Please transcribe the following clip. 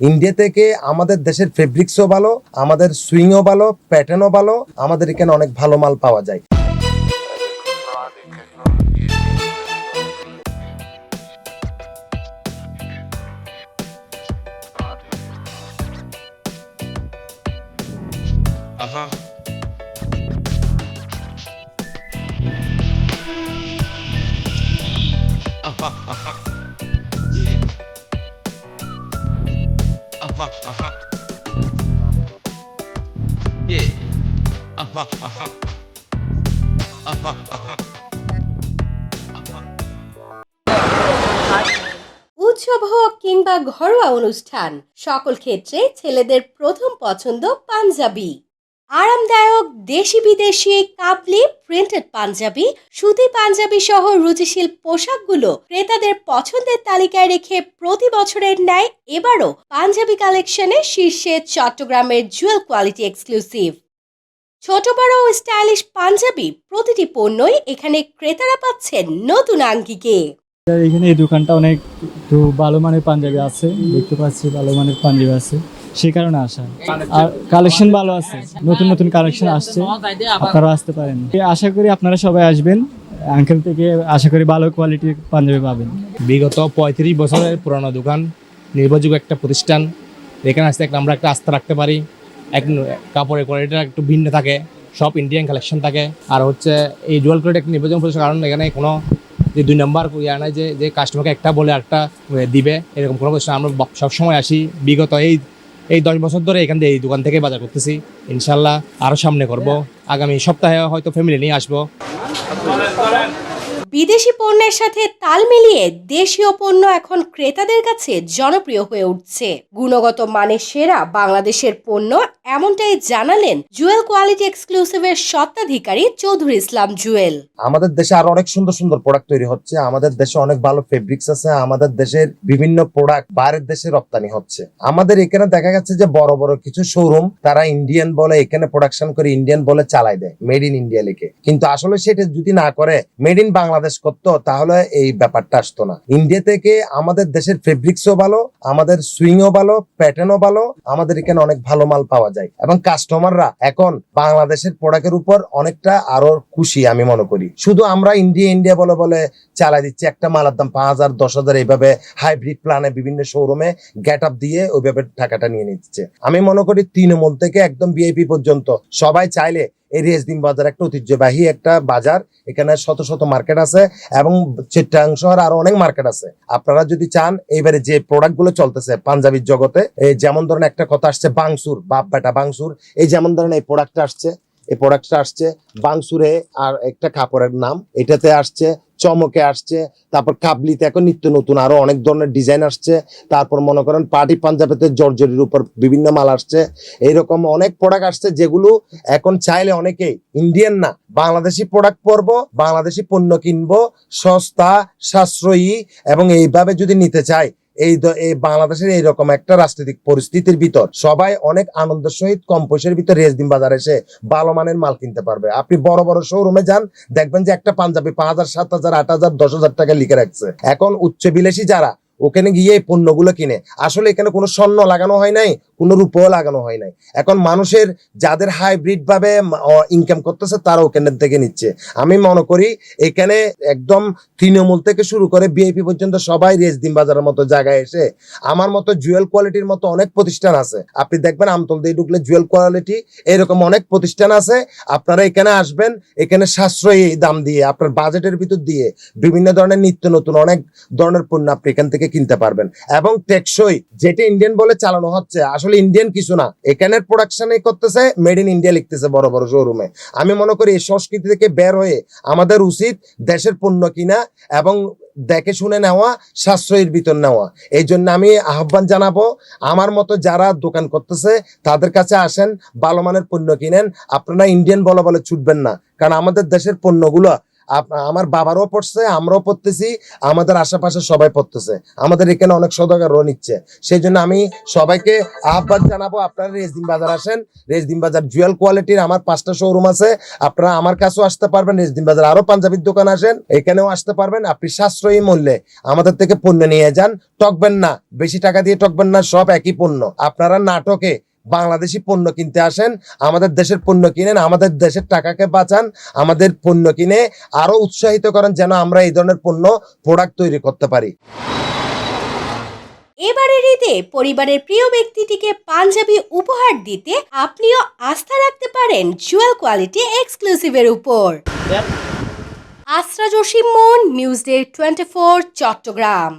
India থেকে আমাদের দেশের ফেব্রিক্সও ভালো, আমাদের সুইংও ভালো প্যাটার্নও ভালো, আমাদের এখানে অনেক ভালো মাল পাওয়া যায় Uh-huh. Uh-huh, uh-huh. Uh-huh. উৎসব হোক কিংবা ঘরোয়া অনুষ্ঠান সকল ক্ষেত্রে ছেলেদের প্রথম পছন্দ পাঞ্জাবি আরামদায়ক দেশি বিদেশি কাবলি, প্রিন্টেড পাঞ্জাবি, সুতি পাঞ্জাবি সহ রুচিশীল পোশাকগুলো ক্রেতাদের পছন্দের তালিকায় রেখে প্রতি বছরের ন্যায় এবারও পাঞ্জাবি কালেকশনে শীর্ষে চট্টগ্রামের জুয়েল কোয়ালিটি এক্সক্লুসিভ। ছোট, বড় ও স্টাইলিশ পাঞ্জাবি প্রতিটি পণ্যই এখানে ক্রেতারা পাচ্ছেন নতুন আঙ্গিকে। এখানে এই দোকানটা অনেক ভালো মানের পাঞ্জাবি আছে, দেখতে পাচ্ছি ভালো মানের পাঞ্জাবি আছে। সেই কারণে আসা। আর কালেকশন ভালো আছে। নতুন নতুন কালেকশন আসছে। আপনারা আসতে পারেন। আশা করি আপনারা সবাই আসবেন। আঙ্কেল থেকে আশা করি ভালো কোয়ালিটির পাঞ্জাবি পাবেন। বিগত পঁয়ত্রিশ বছরের পুরনো দোকান, নির্ভরযোগ্য একটা প্রতিষ্ঠান। এখানে আসতে আমরা একটা আস্থা রাখতে পারি। এক কাপড়ের কোয়ালিটিটা একটু ভিন্ন থাকে। সব ইন্ডিয়ান কালেকশন থাকে। আর হচ্ছে এই জুয়েল কোয়ালিটি একটা নির্বাচন প্রতিষ্ঠান, কারণ এখানে কোনো যে দুই নম্বর ইয়া নাই যে যে কাস্টমারকে একটা বলে একটা দিবে, এরকম কোনো প্রতিষ্ঠান আমরা সবসময় আসি। বিগত এই এই দশ বছর ধরে এখান থেকে এই দোকান থেকে বাজার করতেছি। ইনশাল্লাহ আরও সামনে করব। আগামী সপ্তাহে হয়তো ফ্যামিলি নিয়ে আসব। বিদেশি পণ্যের সাথে তাল মিলিয়ে দেশীয় পণ্য এখন ক্রেতাদের কাছে জনপ্রিয় হয়ে উঠছে। গুণগত মানের সেরা বাংলাদেশের পণ্য এমনটাই জানালেন জুয়েল কোয়ালিটি এক্সক্লুসিভের স্বত্বাধিকারী চৌধুরী ইসলাম জুয়েল। আমাদের দেশে আরও অনেক সুন্দর সুন্দর প্রোডাক্ট তৈরি হচ্ছে। আমাদের দেশে অনেক ভালো ফেব্রিক্স আছে। আমাদের দেশের বিভিন্ন প্রোডাক্ট বাইরের দেশে রপ্তানি হচ্ছে। আমাদের এখানে দেখা গেছে যে বড় বড় কিছু শোরুম তারা ইন্ডিয়ান বলে এখানে প্রোডাকশন করে ইন্ডিয়ান বলে চালাই দেয় মেড ইন ইন্ডিয়া লিখে। কিন্তু আসলে সেটা যদি না করে মেড ইন বাংলাদেশ করতো, তাহলে এই ব্যাপারটা আসতো না। ইন্ডিয়া থেকে আমাদের দেশের ফেব্রিক্সও ভালো, আমাদের সুইংও ভালো প্যাটার্নও ভালো, আমাদের এখানে অনেক ভালো মাল পাওয়া যায়। এবং কাস্টমাররা এখন বাংলাদেশের প্রোডাক্টের উপর অনেকটা আরও খুশি, আমি মনে করি। শুধু আমরা ইন্ডিয়া ইন্ডিয়া বলে বলে চালাই দিচ্ছি, একটা মালার দাম পাঁচ হাজার, দশ হাজার, এইভাবে হাইব্রিড প্ল্যানে বিভিন্ন শোরুমে গেট আপ দিয়ে ওইভাবে টাকাটা নিয়ে নিচ্ছে। আমি মনে করি তৃণমূল থেকে একদম বিআইপি পর্যন্ত সবাই চাইলে এই রেজদিন বাজার একটা ঐতিহ্যবাহী একটা বাজার। এখানে শত শত মার্কেট আছে এবং চিত্রাংশ আর আরও অনেক মার্কেট আছে। আপনারা যদি চান, এইবারে যে প্রোডাক্টগুলো চলতেছে পাঞ্জাবির জগতে, এই যেমন ধরেন একটা কথা আসছে বাংসুর বাপ বেটা বাংসুর, এই যেমন ধরেন এই প্রোডাক্টটা আসছে এই প্রোডাক্টটা আসছে বাংসুরে আর একটা কাপড়ের নাম। এটাতে আসছে, চমকে আসছে, তারপর কাবলিতে এখন নিত্য নতুন আরও অনেক ধরনের ডিজাইন আসছে। তারপর মনে করেন পার্টি পাঞ্জাবিতে জর্জরির উপর বিভিন্ন মাল আসছে। এইরকম অনেক প্রোডাক্ট আসছে যেগুলো এখন চাইলে অনেকেই ইন্ডিয়ান না, বাংলাদেশি প্রোডাক্ট পরব, বাংলাদেশি পণ্য কিনবো, সস্তা, সাশ্রয়ী এবং এইভাবে যদি নিতে চাই এই এই বাংলাদেশের এইরকম একটা রাজনৈতিক পরিস্থিতির ভিতর সবাই অনেক আনন্দের সহিত কম পয়সার ভিতর রেজদিন বাজারে এসে ভালো মানের মাল কিনতে পারবে। আপনি বড় বড় শোরুমে যান, দেখবেন যে একটা পাঞ্জাবি পাঁচ হাজার, সাত হাজার, আট হাজার, দশ হাজার টাকা লিখে রাখছে। এখন উচ্চ বিলাসী যারা ওখানে গিয়ে এই পণ্যগুলো কিনে। আসলে এখানে কোনো স্বর্ণ লাগানো হয় নাই, কোনো রূপও লাগানো হয় নাই। এখন মানুষের যাদের হাইব্রিড ভাবে ইনকাম করতেছে, তারা ওখানে থেকে নিচ্ছে। আমি মনে করি, এখানে একদম তৃণমূল থেকে শুরু করে বিআইপি পর্যন্ত সবাই রেজদিন বাজারের মতো জায়গায় এসে, আমার মতো জুয়েল কোয়ালিটির মতো অনেক প্রতিষ্ঠান আছে। আপনি দেখবেন আমতল দিয়ে ঢুকলে জুয়েল কোয়ালিটি এরকম অনেক প্রতিষ্ঠান আছে। আপনারা এখানে আসবেন, এখানে সাশ্রয়ী দাম দিয়ে, আপনার বাজেটের ভিতর দিয়ে, বিভিন্ন ধরনের নিত্য নতুন অনেক ধরনের পণ্য আপনি এখান থেকে কিনতে পারবেন। এবং টেকসই, যেটা ইন্ডিয়ান বলে চালানো হচ্ছে। আসলে ইন্ডিয়ান কিছু না। এখানের প্রোডাকশনে করতেছে মেড ইন ইন্ডিয়া লিখতেছে বড় বড় শোরুমে আমি মনে করি এই সংস্কৃতি থেকে বের হয়ে আমাদের উচিত দেশের পণ্য কিনা এবং দেখে শুনে নেওয়া, সাশ্রয়ের ভিতর নেওয়া। এই জন্য আমি আহ্বান জানাব, আমার মতো যারা দোকান করতেছে, তাদের কাছে আসেন, ভালো মানের পণ্য কিনেন। আপনারা ইন্ডিয়ান বলে বলে ছুটবেন না। কারণ আমাদের দেশের পণ্যগুলো আমার বাবারও পড়ছে, আমরাও পড়তেছি, আমাদের আশেপাশে সবাই পড়তেছে। আমাদের এখানে অনেক সদকারও নিচ্ছে। সেই জন্য আমি সবাইকে আহ্বান জানাব, আপনারা রেজদিন বাজার আসেন। রেজদিন বাজার জুয়েল কোয়ালিটির আমার পাঁচটা শোরুম আছে। আপনারা আমার কাছেও আসতে পারবেন রেজদিন বাজার আরও পাঞ্জাবির দোকান আসেন, এখানেও আসতে পারবেন। আপনি সাশ্রয়ী মূল্যে আমাদের থেকে পণ্য নিয়ে যান। টকবেন না, বেশি টাকা দিয়ে টকবেন না, সব একই পণ্য। আপনারা নাটকে বাংলাদেশি পণ্য কিনতে আসেন আমাদের দেশের পণ্য কিনেন আমাদের দেশের টাকাকে বাঁচান আমাদের পণ্য কিনে আরও উৎসাহিত করেন যেন আমরা এই ধরনের পণ্য প্রোডাক্ট তৈরি করতে পারি। এবারের ঈদে পরিবারের প্রিয় ব্যক্তিটিকে পাঞ্জাবি উপহার দিতে আপনিও আস্থা রাখতে পারেন জুয়েল কোয়ালিটি এক্সক্লুসিভের উপর। আশ্রা জসিম মন news day twenty four Chattogram.